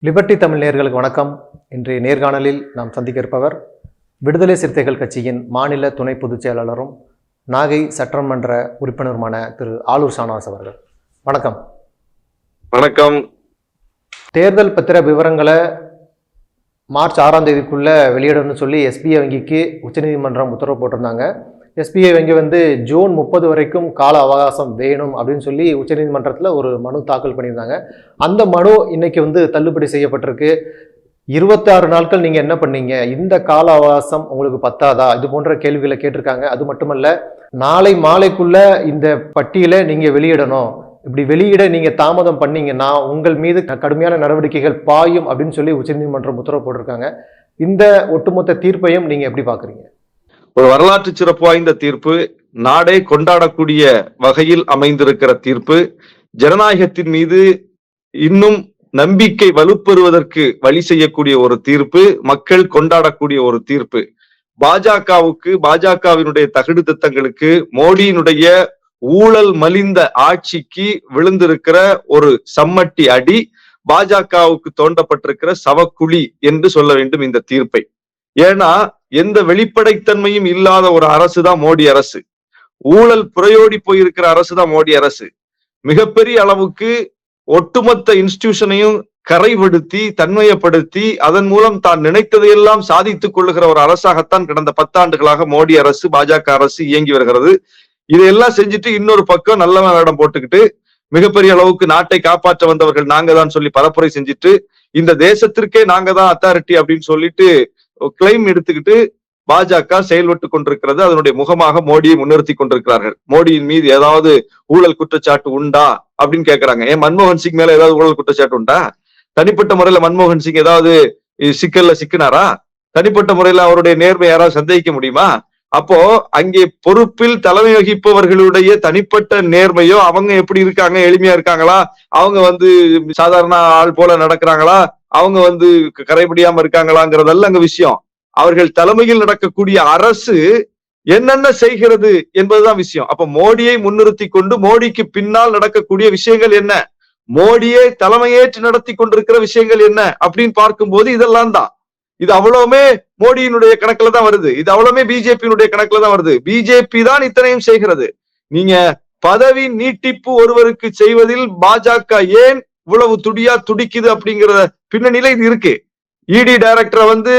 Liberty Tamil நேயர்களுக்கு வணக்கம். இன்றைய நேர்காணலில் நாம் சந்திக்க இருப்பவர் விடுதலை சிறுத்தைகள் கட்சியின் மாநில துணை பொதுச் செயலாளரும் நாகை சட்டமன்ற உறுப்பினருமான திரு ஆலூர் ஷானவாஸ் அவர்கள். வணக்கம். வணக்கம். தேர்தல் பத்திர விவரங்களை மார்ச் ஆறாம் தேதிக்குள்ள வெளியிடணும்னு சொல்லி எஸ்பிஐ வங்கிக்கு உச்சநீதிமன்றம் உத்தரவு போட்டிருந்தாங்க. எஸ்பிஐ வங்கி வந்து ஜூன் முப்பது வரைக்கும் கால அவகாசம் வேணும் அப்படின்னு சொல்லி உச்சநீதிமன்றத்தில் ஒரு மனு தாக்கல் பண்ணியிருந்தாங்க. அந்த மனு இன்னைக்கு வந்து தள்ளுபடி செய்யப்பட்டிருக்கு. இருபத்தாறு நாட்கள் நீங்கள் என்ன பண்ணீங்க? இந்த கால அவகாசம் உங்களுக்கு பத்தாதா? இது போன்ற கேள்விகளை கேட்டிருக்காங்க. அது மட்டுமல்ல நாளை மாலைக்குள்ள இந்த பட்டியலை நீங்கள் வெளியிடணும். இப்படி வெளியிட நீங்கள் தாமதம் பண்ணீங்கன்னா உங்கள் மீது க- கடுமையான நடவடிக்கைகள் பாயும் அப்படின்னு சொல்லி உச்சநீதிமன்றம் உத்தரவு போட்டிருக்காங்க. இந்த ஒட்டுமொத்த தீர்ப்பையும் நீங்கள் எப்படி பார்க்குறீங்க ஒரு வரலாற்று சிறப்பு வாய்ந்த தீர்ப்பு நாடே கொண்டாடக்கூடிய வகையில் அமைந்திருக்கிற தீர்ப்பு ஜனநாயகத்தின் மீது இன்னும் நம்பிக்கை வலுப்பெறுவதற்கு வழி செய்யக்கூடிய ஒரு தீர்ப்பு மக்கள் கொண்டாடக்கூடிய ஒரு தீர்ப்பு. பாஜகவுக்கு பாஜகவினுடைய தகுடு திட்டங்களுக்கு மோடியினுடைய ஊழல் மலிந்த ஆட்சிக்கு விழுந்திருக்கிற ஒரு சம்மட்டி அடி பாஜகவுக்கு தோண்டப்பட்டிருக்கிற சவக்குழி என்று சொல்ல வேண்டும் இந்த தீர்ப்பை. ஏன்னா எந்த வெளிப்படைத்தன்மையும் இல்லாத ஒரு அரசு தான் மோடி அரசு. ஊழல் புறையோடி போயிருக்கிற அரசு தான் மோடி அரசு. மிகப்பெரிய அளவுக்கு ஒட்டுமொத்த இன்ஸ்டிடியூஷனையும் கரைபடுத்தி தன்மையப்படுத்தி அதன் மூலம் தான் நினைத்ததையெல்லாம் சாதித்துக் கொள்ளுகிற ஒரு அரசாகத்தான் கடந்த பத்தாண்டுகளாக மோடி அரசு பாஜக அரசு இயங்கி வருகிறது. இதையெல்லாம் செஞ்சுட்டு இன்னொரு பக்கம் நல்ல வேடம் போட்டுக்கிட்டு மிகப்பெரிய அளவுக்கு நாட்டை காப்பாற்ற வந்தவர்கள் நாங்க தான் சொல்லி பரப்புரை செஞ்சுட்டு இந்த தேசத்திற்கே நாங்க தான் அத்தாரிட்டி அப்படின்னு சொல்லிட்டு கிளைம் எடுத்துக்கிட்டு பாஜக செயல்பட்டு கொண்டிருக்கிறது. அதனுடைய முகமாக மோடியை முன்னிறுத்தி கொண்டிருக்கிறார்கள். மோடியின் மீது ஏதாவது ஊழல் குற்றச்சாட்டு உண்டா? அப்படின்னு கேட்கிறாங்க ஏன் மன்மோகன் சிங் மேல ஏதாவது ஊழல் குற்றச்சாட்டு உண்டா? தனிப்பட்ட முறையில மன்மோகன் சிங் ஏதாவது சிக்கல்ல சிக்கினாரா? தனிப்பட்ட முறையில அவருடைய நேர்மை யாராவது சந்தேகிக்க முடியுமா? அப்போ அங்கே பொறுப்பில் தலைமை வகிப்பவர்களுடைய தனிப்பட்ட நேர்மையோ அவங்க எப்படி இருக்காங்க? எளிமையா இருக்காங்களா? அவங்க வந்து சாதாரண ஆள் போல நடக்கிறாங்களா? அவங்க வந்து கரைபிடியாம இருக்காங்களாங்கிறதல்ல அங்க விஷயம். அவர்கள் தலைமையில் நடக்கக்கூடிய அரசு என்னென்ன செய்கிறது என்பதுதான் விஷயம். அப்ப மோடியை முன்னிறுத்தி கொண்டு மோடிக்கு பின்னால் நடக்கக்கூடிய விஷயங்கள் என்ன? மோடியே தலைமையேற்று நடத்தி கொண்டிருக்கிற விஷயங்கள் என்ன? அப்படின்னு பார்க்கும்போது இதெல்லாம் தான். இது அவ்வளவுமே மோடியினுடைய கணக்குல தான் வருது. இது அவ்வளவுமே பிஜேபியினுடைய கணக்குல தான் வருது. பிஜேபி தான் இத்தனையும் செய்கிறது. நீங்க பதவி நீட்டிப்பு ஒருவருக்கு செய்வதில் பாஜக ஏன் இவ்வளவு துடியா துடிக்குது அப்படிங்கிற பின்னணியில இது இருக்கு. இடி டைரக்டரை வந்து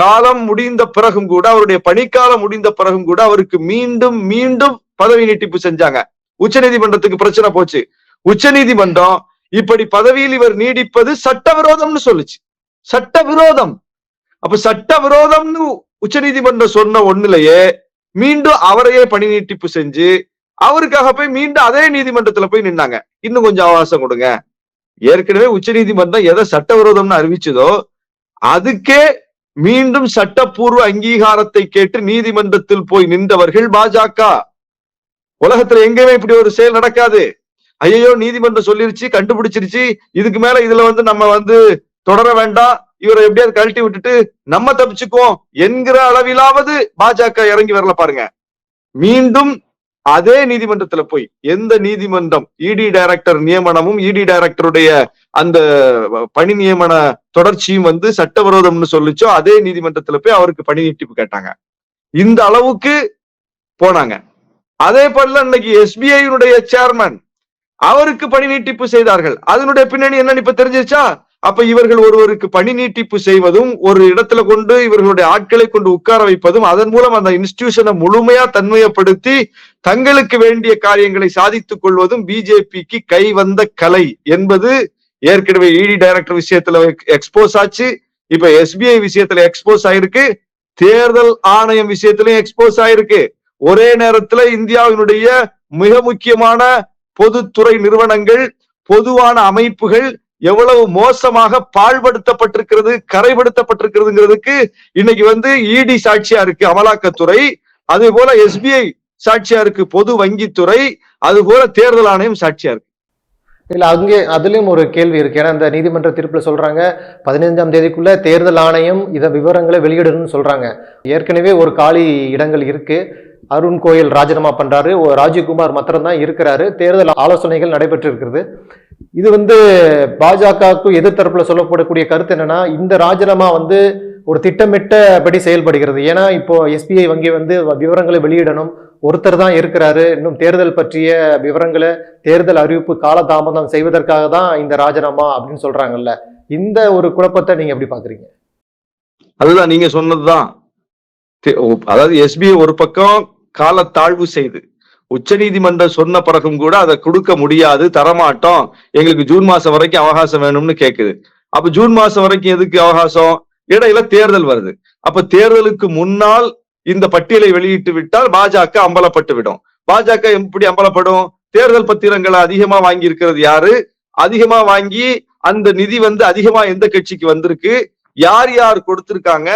காலம் முடிந்த பிறகும் கூட அவருடைய பணிக்காலம் முடிந்த பிறகும் கூட அவருக்கு மீண்டும் மீண்டும் பதவி நீட்டிப்பு செஞ்சாங்க. உச்சநீதிமன்றத்துக்கு பிரச்சனை போச்சு. உச்சநீதிமன்றம் இப்படி பதவியில் இவர் நீடிப்பது சட்டவிரோதம்னு சொல்லுச்சு. சட்டவிரோதம். அப்ப சட்டவிரோதம்னு உச்சநீதிமன்றம் சொன்ன ஒண்ணுலயே மீண்டும் அவரையே பணி நீட்டிப்பு செஞ்சு அவருக்காக போய் மீண்டும் அதே நீதிமன்றத்துல போய் நின்னாங்க. இன்னும் கொஞ்சம் அவகாசம் கொடுங்க. ஏற்கனவே உச்ச நீதிமன்றம் எதை சட்டவிரோதம்னு அறிவிச்சதோ அதுக்கே மீண்டும் சட்டப்பூர்வ அங்கீகாரத்தை கேட்டு நீதிமன்றத்தில் போய் நின்றவர்கள் பாஜக. உலகத்துல எங்கேயுமே இப்படி ஒரு செயல் நடக்காது. ஐயோ நீதிமன்றம் சொல்லிருச்சு கண்டுபிடிச்சிருச்சு இதுக்கு மேல இதுல வந்து நம்ம வந்து தொடர வேண்டாம் இவரை எப்படியாவது கழட்டி விட்டுட்டு நம்ம தப்பிச்சுக்குவோம் என்கிற அளவிலாவது பாஜக இறங்கி வரல பாருங்க. மீண்டும் அதே நீதிமன்றத்துல போய் எந்த நீதிமன்றம் இடி டைரக்டர் நியமனமும் இடி டைரக்டருடைய அந்த பணி நியமன தொடர்ச்சியும் வந்து சட்டவிரோதம்னு சொல்லிச்சோ அதே நீதிமன்றத்துல போய் அவருக்கு பணி நீட்டிப்பு கேட்டாங்க. இந்த அளவுக்கு போனாங்க. அதே போல இன்னைக்கு எஸ்பிஐனுடைய சேர்மன் அவருக்கு பணி நீட்டிப்பு செய்தார்கள். அதனுடைய பின்னணி என்னன்னு இப்ப தெரிஞ்சிருச்சா? அப்ப இவர்கள் ஒருவருக்கு பணி நீட்டிப்பு செய்வதும் ஒரு இடத்துல கொண்டு இவர்களுடைய ஆட்களை கொண்டு உட்கார வைப்பதும் அதன் மூலம் அந்த இன்ஸ்டிடியூஷனை முழுமையா தன்மையப்படுத்தி தங்களுக்கு வேண்டிய காரியங்களை சாதித்துக் கொள்வதும் பிஜேபிக்கு கை வந்த கலை என்பது ஏற்கனவே இடி டைரக்டர் விஷயத்துல எக்ஸ்போஸ் ஆச்சு. இப்ப எஸ்பிஐ விஷயத்துல எக்ஸ்போஸ் ஆயிருக்கு. தேர்தல் ஆணையம் விஷயத்திலையும் எக்ஸ்போஸ் ஆயிருக்கு. ஒரே நேரத்துல இந்தியாவினுடைய மிக முக்கியமான பொதுத்துறை நிறுவனங்கள் பொதுவான அமைப்புகள் எவ்வளவு மோசமாக பாழ்படுத்தப்பட்டிருக்கிறது கரைபடுத்தப்பட்டிருக்கிறதுங்கிறதுக்கு இன்னைக்கு வந்து இடி சாட்சியா இருக்கு அமலாக்கத்துறை அதே போல எஸ்பிஐ சாட்சியா இருக்கு பொது வங்கித்துறை அது போல தேர்தல் ஆணையம் சாட்சியா இருக்கு. இல்ல அங்கே அதுலயும் ஒரு கேள்வி இருக்கு. ஏன்னா இந்த நீதிமன்ற தீர்ப்புல சொல்றாங்க பதினைஞ்சாம் தேதிக்குள்ள தேர்தல் ஆணையம் இத விவரங்களை வெளியிடணும்னு சொல்றாங்க. ஏற்கனவே ஒரு காலி இடங்கள் இருக்கு. அருண் கோயில் ராஜினாமா பண்ணுறாரு ஓ, ராஜீவ்குமார் மாத்திரம்தான் இருக்கிறாரு. தேர்தல் ஆலோசனைகள் நடைபெற்று இருக்கிறது இது வந்து பாஜகவுக்கு எதிர்த்தரப்பில் சொல்லப்படக்கூடிய கருத்து என்னன்னா இந்த ராஜினாமா வந்து ஒரு திட்டமிட்டபடி செயல்படுகிறது. ஏன்னா இப்போ எஸ்பிஐ வங்கி வந்து விவரங்களை வெளியிடணும். ஒருத்தர் தான் இருக்கிறாரு. இன்னும் தேர்தல் பற்றிய விவரங்களை தேர்தல் அறிவிப்பு காலதாமதம் செய்வதற்காக தான் இந்த ராஜினாமா அப்படின்னு சொல்றாங்கல்ல. இந்த ஒரு குழப்பத்தை நீங்க எப்படி பாக்குறீங்க? அதுதான் நீங்க சொன்னதுதான். அதாவது எஸ்பிஐ ஒரு பக்கம் காலத்தாழ்வு செய்து. உச்சநீதிமன்றம் சொன்ன பிறகும் கூட அதை கொடுக்க முடியாது தரமாட்டோம். எங்களுக்கு ஜூன் மாசம் வரைக்கும் அவகாசம் வேணும்னு கேக்குது. அப்ப ஜூன் மாசம் வரைக்கும் எதுக்கு அவகாசம்? இடையில தேர்தல் வருது. அப்ப தேர்தலுக்கு முன்னால் இந்த பட்டியலை வெளியிட்டு விட்டால் பாஜக அம்பலப்பட்டு விடும். பாஜக எப்படி அம்பலப்படும்? தேர்தல் பத்திரங்களை அதிகமா வாங்கி இருக்கிறது யாரு? அதிகமா வாங்கி அந்த நிதி வந்து அதிகமா எந்த கட்சிக்கு வந்திருக்கு? யார் யார் கொடுத்திருக்காங்க?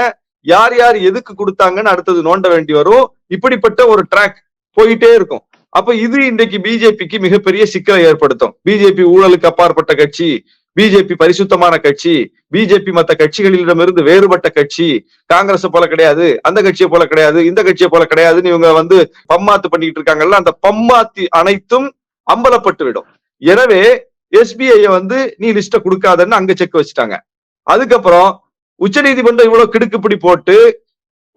யார் யார் எதுக்கு கொடுத்தாங்கன்னு அடுத்தது நோண்ட வேண்டி வரும். இப்படிப்பட்ட ஒரு ட்ராக் போயிட்டே இருக்கும். அப்ப இது இன்றைக்கு பிஜேபிக்கு மிகப்பெரிய சிக்கலை ஏற்படுத்தும். பிஜேபி ஊழலுக்கு அப்பாற்பட்ட கட்சி பிஜேபி பரிசுத்தமான கட்சி பிஜேபி மற்ற கட்சிகளிடமிருந்து வேறுபட்ட கட்சி காங்கிரஸ் போல கிடையாது அந்த கட்சியை போல கிடையாது இந்த கட்சியை போல கிடையாதுன்னு இவங்க வந்து பம்மாத்து பண்ணிட்டு இருக்காங்கல்ல அந்த பம்மாத்தி அனைத்தும் அம்பலப்பட்டு விடும் எனவே எஸ்பிஐ வந்து நீ லிஸ்ட கொடுக்காதன்னு அங்க செக் வச்சுட்டாங்க. அதுக்கப்புறம் உச்சநீதிமன்றம் இவ்வளவு கிடுக்குப்பிடி போட்டு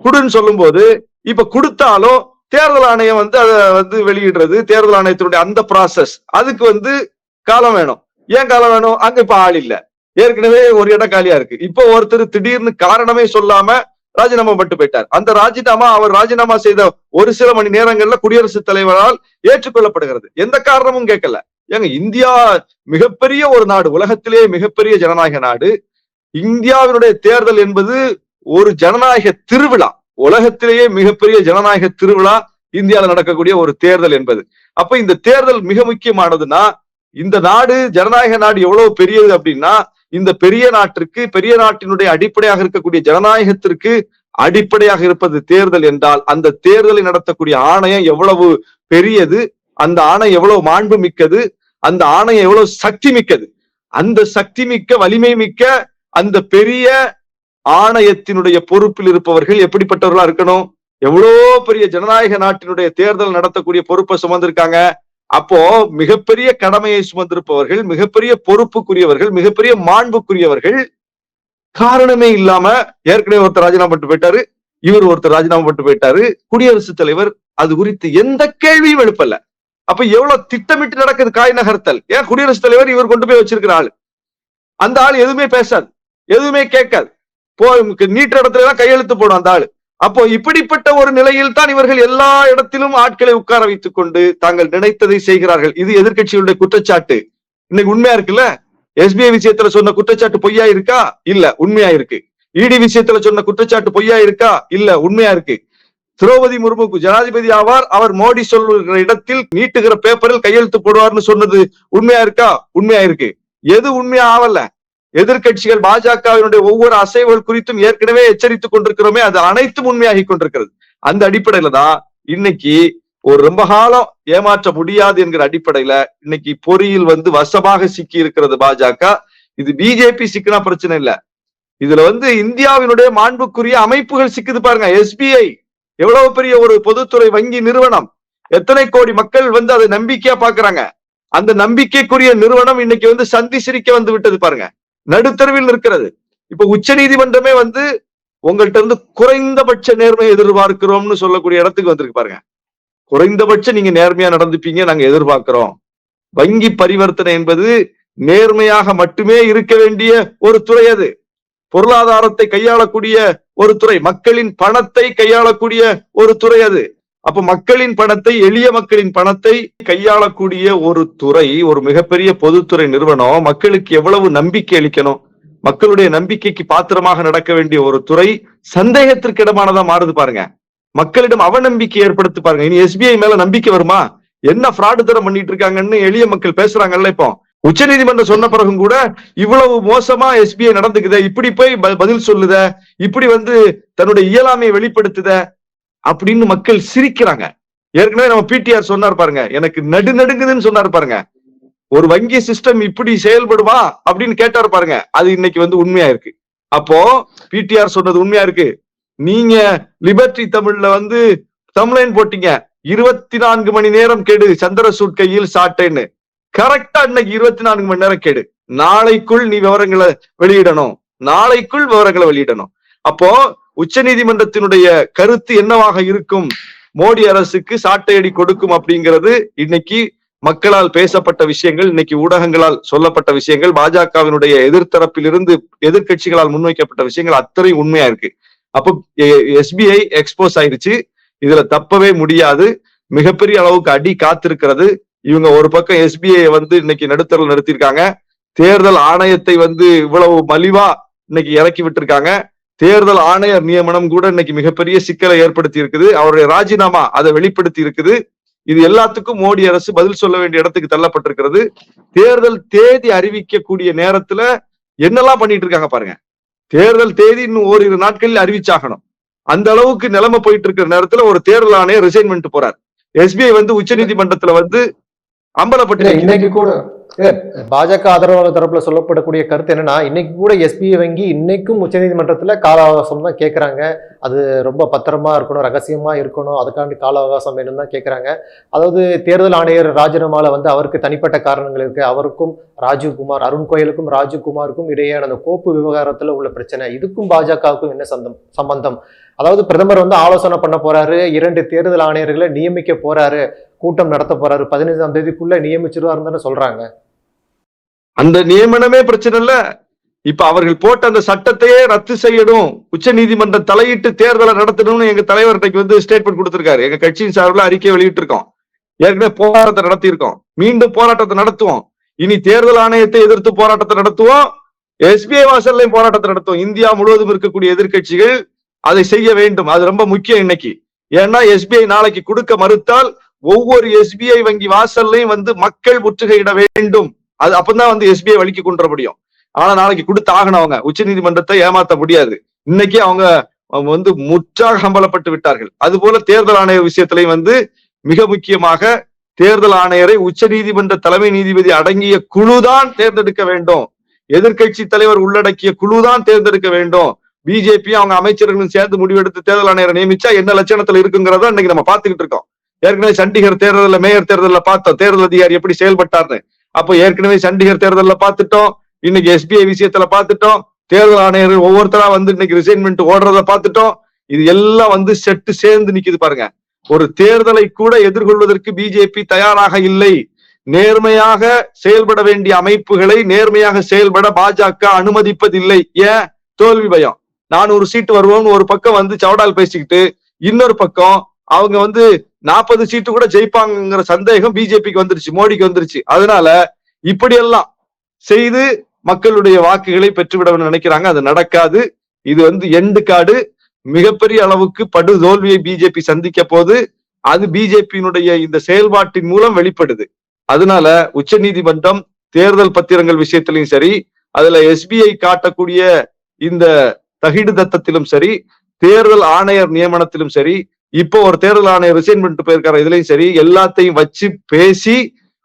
குடுன்னு சொல்லும் போது இப்ப கொடுத்தாலும் தேர்தல் ஆணையம் வந்து அதை வந்து வெளியிடுறது தேர்தல் ஆணையத்தினுடைய அந்த ப்ராசஸ் அதுக்கு வந்து காலம் வேணும். ஏன் காலம் வேணும்? அங்க இப்ப ஆள் இல்ல. ஏற்கனவே ஒரு இடம் காலியா இருக்கு. இப்போ ஒருத்தர் திடீர்னு காரணமே சொல்லாம ராஜினாமா பண்ணிட்டு போயிட்டார். அந்த ராஜினாமா அவர் ராஜினாமா செய்த ஒரு சில மணி நேரங்கள்ல குடியரசுத் தலைவரால் ஏற்றுக்கொள்ளப்படுகிறது. எந்த காரணமும் கேட்கல. ஏங்க இந்தியா மிகப்பெரிய ஒரு நாடு. உலகத்திலேயே மிகப்பெரிய ஜனநாயக நாடு. இந்தியாவினுடைய தேர்தல் என்பது ஒரு ஜனநாயக திருவிழா. உலகத்திலேயே மிகப்பெரிய ஜனநாயக திருவிழா இந்தியாவில் நடக்கக்கூடிய ஒரு தேர்தல் என்பது. அப்ப இந்த தேர்தல் மிக முக்கியமானதுன்னா இந்த நாடு ஜனநாயக நாடு எவ்வளவு பெரியது அப்படின்னா இந்த பெரிய நாட்டிற்கு பெரிய நாட்டினுடைய அடிப்படையாக இருக்கக்கூடிய ஜனநாயகத்திற்கு அடிப்படையாக இருப்பது தேர்தல் என்றால் அந்த தேர்தலை நடத்தக்கூடிய ஆணையம் எவ்வளவு பெரியது அந்த ஆணையம் எவ்வளவு மாண்பு மிக்கது அந்த ஆணையம் எவ்வளவு சக்தி மிக்கது. அந்த சக்தி மிக்க வலிமை மிக்க அந்த பெரிய ஆணையத்தினுடைய பொறுப்பில் இருப்பவர்கள் எப்படிப்பட்டவர்களா இருக்கணும்? எவ்வளோ பெரிய ஜனநாயக நாட்டினுடைய தேர்தல் நடத்தக்கூடிய பொறுப்பை சுமந்திருக்காங்க. அப்போ மிகப்பெரிய கடமையை சுமந்திருப்பவர்கள் மிகப்பெரிய பொறுப்புக்குரியவர்கள் மிகப்பெரிய மாண்புக்குரியவர்கள் காரணமே இல்லாம ஏற்கனவே ஒருத்தர் ராஜினாமா பண்ணிட்டு போயிட்டாரு இவர் ஒருத்தர் ராஜினாமா பண்ணிட்டு போயிட்டாரு குடியரசுத் தலைவர் அது குறித்து எந்த கேள்வியும் எழுப்பல. அப்ப எவ்வளவு திட்டமிட்டு நடக்குது காய் நகர்த்தல்? ஏன் குடியரசுத் தலைவர் இவர் கொண்டு போய் வச்சிருக்கிற ஆள்? அந்த ஆள் எதுவுமே பேசாது எதுவுமே கேட்காது. போ நீட்ட இடத்துல எல்லாம் கையெழுத்து போடும் அந்த ஆளு. அப்போ இப்படிப்பட்ட ஒரு நிலையில் தான் இவர்கள் எல்லா இடத்திலும் ஆட்களை உட்கார வைத்துக் கொண்டு தாங்கள் நினைத்ததை செய்கிறார்கள். இது எதிர்கட்சிகளுடைய குற்றச்சாட்டு. இன்னைக்கு உண்மையா இருக்குல்ல? எஸ்பிஐ விஷயத்துல சொன்ன குற்றச்சாட்டு பொய்யா இருக்கா? இல்ல உண்மையா இருக்கு. இடி விஷயத்துல சொன்ன குற்றச்சாட்டு பொய்யா இருக்கா? இல்ல உண்மையா இருக்கு. திரௌபதி முர்மு ஜனாதிபதி ஆவார் அவர் மோடி சொல்லுகிற இடத்தில் நீட்டுகிற பேப்பரில் கையெழுத்து போடுவார்னு சொன்னது உண்மையா இருக்கா? உண்மையா இருக்கு. எது உண்மையா ஆவல? எதிர்க்கட்சிகள் பாஜகவினுடைய ஒவ்வொரு அசைவுகள் குறித்தும் ஏற்கனவே எச்சரித்துக் கொண்டிருக்கிறோமே அது அனைத்தும் உண்மையாகி கொண்டிருக்கிறது. அந்த அடிப்படையில தான் இன்னைக்கு ஒரு ரொம்ப காலம் ஏமாற்ற முடியாது என்கிற அடிப்படையில இன்னைக்கு பொறியில் வந்து வசமாக சிக்கி இருக்கிறது பாஜக. இது பிஜேபி சிக்கினா பிரச்சனை இல்ல. இதுல வந்து இந்தியாவினுடைய மாண்புக்குரிய அமைப்புகள் சிக்குது பாருங்க. எஸ்பிஐ எவ்வளவு பெரிய ஒரு பொதுத்துறை வங்கி நிறுவனம். எத்தனை கோடி மக்கள் வந்து அதை நம்பிக்கையா பாக்குறாங்க அந்த நம்பிக்கைக்குரிய நிறுவனம் இன்னைக்கு வந்து சந்தி சிரிக்க வந்து விட்டது பாருங்க. நடுத்தருவில் இருக்கிறது இப்ப உச்ச நீதிமன்றமே வந்து உங்கள்ட்ட இருந்து குறைந்தபட்ச நேர்மை எதிர்பார்க்கிறோம்னு சொல்லக்கூடிய இடத்துக்கு வந்திருக்கு பாருங்க. குறைந்தபட்சம் நீங்க நேர்மையா நடந்துப்பீங்க நாங்க எதிர்பார்க்கிறோம். வங்கி பரிவர்த்தனை என்பது நேர்மையாக மட்டுமே இருக்க வேண்டிய ஒரு துறை அது. பொருளாதாரத்தை கையாளக்கூடிய ஒரு துறை மக்களின் பணத்தை கையாளக்கூடிய ஒரு துறை அது. அப்ப மக்களின் பணத்தை எளிய மக்களின் பணத்தை கையாளக்கூடிய ஒரு துறை ஒரு மிகப்பெரிய பொதுத்துறை நிறுவனம் மக்களுக்கு எவ்வளவு நம்பிக்கை அளிக்கணும்? மக்களுடைய நம்பிக்கைக்கு பாத்திரமாக நடக்க வேண்டிய ஒரு துறை சந்தேகத்திற்கு இடமானதா மாறுது பாருங்க. மக்களிடம் அவநம்பிக்கை ஏற்படுத்தி பாருங்க. இனி எஸ்பிஐ மேல நம்பிக்கை வருமா? என்ன ஃப்ராடு தரம் பண்ணிட்டு இருக்காங்கன்னு எளிய மக்கள் பேசுறாங்கல்ல இப்போ. உச்சநீதிமன்றம் சொன்ன பிறகும் கூட இவ்வளவு மோசமா எஸ்பிஐ நடந்துக்குத இப்படி போய் ப- பதில் சொல்லுத இப்படி வந்து தன்னுடைய இயலாமையை வெளிப்படுத்துத அப்படின்னு மக்கள் சிரிக்கிறாங்க. ஏற்கனவே நம்ம பிடிஆர் சொன்னார் பாருங்க. எனக்கு நடு நடுங்குதுன்னு சொன்னார் பாருங்க. ஒரு வங்கி சிஸ்டம் இப்படி செயல்படுமா அப்படின்னு கேட்டார் பாருங்க. அது இன்னைக்கு வந்து உண்மையா இருக்கு. அப்போ பிடிஆர் சொன்னது உண்மையா இருக்கு. நீங்க லிபர்டி தமிழ்ல வந்து தமிழன் போட்டீங்க. இருபத்தி நான்கு மணி நேரம் கெடு. சந்திரசூட் கையில் சாட்டேன்னு. கரெக்டா இன்னைக்கு இருபத்தி நான்கு மணி நேரம் கெடு. நாளைக்குள் நீ விவரங்களை வெளியிடணும். நாளைக்குள் விவரங்களை வெளியிடணும். அப்போ உச்சநீதிமன்றத்தினுடைய கருத்து என்னவாக இருக்கும்? மோடி அரசுக்கு சாட்டையடி கொடுக்கும் அப்படிங்கிறது இன்னைக்கு மக்களால் பேசப்பட்ட விஷயங்கள் இன்னைக்கு ஊடகங்களால் சொல்லப்பட்ட விஷயங்கள் பாஜகவினுடைய எதிர்த்தரப்பிலிருந்து எதிர்க்கட்சிகளால் முன்வைக்கப்பட்ட விஷயங்கள் அத்தனை உண்மையா இருக்கு. அப்போ எஸ்பிஐ எக்ஸ்போஸ் ஆயிருச்சு. இதுல தப்பவே முடியாது. மிகப்பெரிய அளவுக்கு அடி காத்திருக்கிறது. இவங்க ஒரு பக்கம் எஸ்பிஐ வந்து இன்னைக்கு நடுத்தரல் நடத்தியிருக்காங்க. தேர்தல் ஆணையத்தை வந்து இவ்வளவு மலிவா இன்னைக்கு இறக்கி விட்டுருக்காங்க. தேர்தல் ஆணையர் நியமனம் கூட இன்னைக்கு மிகப்பெரிய சிக்கலை ஏற்படுத்தி இருக்குது அவருடைய ராஜினாமா அதை வெளிப்படுத்தி இருக்குது இது எல்லாத்துக்கும் மோடி அரசு பதில் சொல்ல வேண்டிய இடத்துக்கு தள்ளப்பட்டிருக்கிறது. தேர்தல் தேதி அறிவிக்கக்கூடிய நேரத்துல என்னெல்லாம் பண்ணிட்டு இருக்காங்க பாருங்க. தேர்தல் தேதி இன்னும் ஓரிரு நாட்களில் அறிவிச்சாகணும். அந்த அளவுக்கு நிலைமை போயிட்டு இருக்கிற நேரத்துல ஒரு தேர்தல் ஆணையர் ரிசைன்மெண்ட் போறார். எஸ்பிஐ வந்து உச்சநீதிமன்றத்துல வந்து அம்பலப்பட்டு இன்னைக்கு கூட பாஜக ஆதரவாளர் தரப்புல சொல்லப்படக்கூடிய கருத்து என்னன்னா இன்னைக்கு கூட எஸ்பிஐ வங்கி இன்னைக்கும் உச்சநீதிமன்றத்துல கால அவகாசம் தான் கேட்கறாங்க அது ரொம்ப பத்திரமா இருக்கணும் ரகசியமா இருக்கணும் அதுக்காண்டி கால அவகாசம் வேணும் தான் கேட்கறாங்க அதாவது தேர்தல் ஆணையர் ராஜினாமால வந்து அவருக்கு தனிப்பட்ட காரணங்கள் இருக்கு. அவருக்கும் ராஜீவ்குமார் அருண் கோயலுக்கும் ராஜீவ்குமாருக்கும் இடையேயான அந்த கோப்பு விவகாரத்துல உள்ள பிரச்சனை. இதுக்கும் பாஜகவுக்கும் என்ன சந்தம் சம்பந்தம்? அதாவது பிரதமர் வந்து ஆலோசனை பண்ண போறாரு இரண்டு தேர்தல் ஆணையர்களை நியமிக்க போறாரு. கூட்டம் நடத்த போறாரு. பதினைஞ்சாம் தேதிக்குள்ள நியமிச்சிருவாருன்னு சொல்றாங்க. அந்த நியமனமே பிரச்சனை இல்ல. இப்ப அவர்கள் போட்ட அந்த சட்டத்தையே ரத்து செய்யணும். உச்ச நீதிமன்றம் தலையிட்டு தேர்தலை நடத்தணும்னு எங்க தலைவர் இன்னைக்கு வந்து ஸ்டேட்மெண்ட் கொடுத்திருக்காரு. எங்க கட்சியின் சார்பில் அறிக்கை வெளியிட்டிருக்கோம். ஏற்கனவே போராட்டத்தை நடத்தி இருக்கோம் மீண்டும் போராட்டத்தை நடத்துவோம். இனி தேர்தல் ஆணையத்தை எதிர்த்து போராட்டத்தை நடத்துவோம். எஸ்பிஐ வாசல்லையும் போராட்டத்தை நடத்துவோம். இந்தியா முழுவதும் இருக்கக்கூடிய எதிர்க்கட்சிகள் அதை செய்ய வேண்டும். அது ரொம்ப முக்கியம் இன்னைக்கு. ஏன்னா எஸ்பிஐ நாளைக்கு கொடுக்க மறுத்தால் ஒவ்வொரு எஸ்பிஐ வங்கி வாசல்லையும் வந்து மக்கள் முற்றுகையிட வேண்டும். அது அப்பதான் வந்து எஸ்பிஐ வழிக்கு கொண்டு முடியும். ஆனா நாளைக்கு கொடுத்து ஆகணும் அவங்க. உச்ச நீதிமன்றத்தை ஏமாத்த முடியாது. இன்னைக்கு அவங்க வந்து முற்றாக சம்பளப்பட்டு விட்டார்கள். அது போல தேர்தல் ஆணையர் விஷயத்திலையும் வந்து மிக முக்கியமாக தேர்தல் ஆணையரை உச்ச நீதிமன்ற தலைமை நீதிபதி அடங்கிய குழுதான் தேர்ந்தெடுக்க வேண்டும். எதிர்க்கட்சி தலைவர் உள்ளடக்கிய குழுதான் தேர்ந்தெடுக்க வேண்டும். பிஜேபி அவங்க அமைச்சர்களும் சேர்ந்து முடிவெடுத்து தேர்தல் ஆணையரை நியமிச்சா என்ன லட்சணத்துல இருக்குங்கிறத இன்னைக்கு நம்ம பார்த்துக்கிட்டு இருக்கோம். ஏற்கனவே சண்டிகர் தேர்தலில் மேயர் தேர்தலில் பார்த்தோம். தேர்தல் அதிகாரி எப்படி செயல்பட்டார்னு. அப்போ ஏற்கனவே சண்டிகர் தேர்தலில் பார்த்துட்டோம். இன்னைக்கு எஸ்பிஐ விஷயத்துல பார்த்துட்டோம். தேர்தல் ஆணையர்கள் ஒவ்வொருத்தரா வந்து இன்னைக்கு ரிசைன்மெண்ட் ஓடுறத பார்த்துட்டோம். இது எல்லாம் வந்து செட்டு சேர்ந்து நிக்குது பாருங்க. ஒரு தேர்தலை கூட எதிர்கொள்வதற்கு பிஜேபி தயாராக இல்லை. நேர்மையாக செயல்பட வேண்டிய அமைப்புகளை நேர்மையாக செயல்பட பாஜக அனுமதிப்பதில்லை. ஏன்? தோல்வி பயம். நானூறு சீட்டு வருவோம்னு ஒரு பக்கம் வந்து சவடால் பேசிக்கிட்டு இன்னொரு பக்கம் அவங்க வந்து நாற்பது சீட்டு கூட ஜெயிப்பாங்கிற சந்தேகம் பிஜேபிக்கு வந்துருச்சு மோடிக்கு வந்துருச்சு. அதனால இப்படியெல்லாம் செய்து மக்களுடைய வாக்குகளை பெற்றுவிட நினைக்கிறாங்க. அது நடக்காது. இது வந்து எண்டு காடு. மிகப்பெரிய அளவுக்கு படு தோல்வியை பிஜேபி சந்திக்க போது அது பிஜேபியினுடைய இந்த செயல்பாட்டின் மூலம் வெளிப்படுது. அதனால உச்ச நீதிமன்றம் தேர்தல் பத்திரங்கள் விஷயத்திலையும் சரி அதுல எஸ்பிஐ காட்டக்கூடிய இந்த தகிடு தத்தத்திலும் சரி தேர்தல் ஆணையர் நியமனத்திலும் சரி இப்போ ஒரு தேர்தல் ஆணையர் ரிசைன் பண்ணிட்டு போயிருக்காரு இதுலயும் சரி எல்லாத்தையும் வச்சு பேசி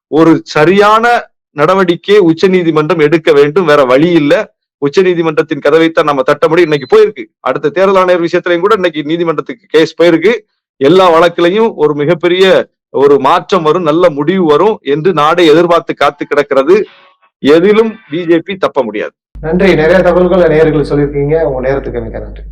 ஒரு சரியான நடவடிக்கை உச்ச நீதிமன்றம் எடுக்க வேண்டும். வேற வழி இல்ல. உச்ச நீதிமன்றத்தின் கதவைத்தான் நம்ம தட்டபடி இன்னைக்கு போயிருக்கு. அடுத்த தேர்தல் ஆணையர் விஷயத்திலையும் கூட இன்னைக்கு நீதிமன்றத்துக்கு கேஸ் போயிருக்கு. எல்லா வழக்கிலையும் ஒரு மிகப்பெரிய ஒரு மாற்றம் வரும் நல்ல முடிவு வரும் என்று நாடே எதிர்பார்த்து காத்து கிடக்கிறது. எதிலும் பிஜேபி தப்ப முடியாது. நன்றி. நிறைய தகவல்கள் நேயர்கள் சொல்லியிருக்கீங்க. உங்க நேரத்துக்கு மிக நன்றி.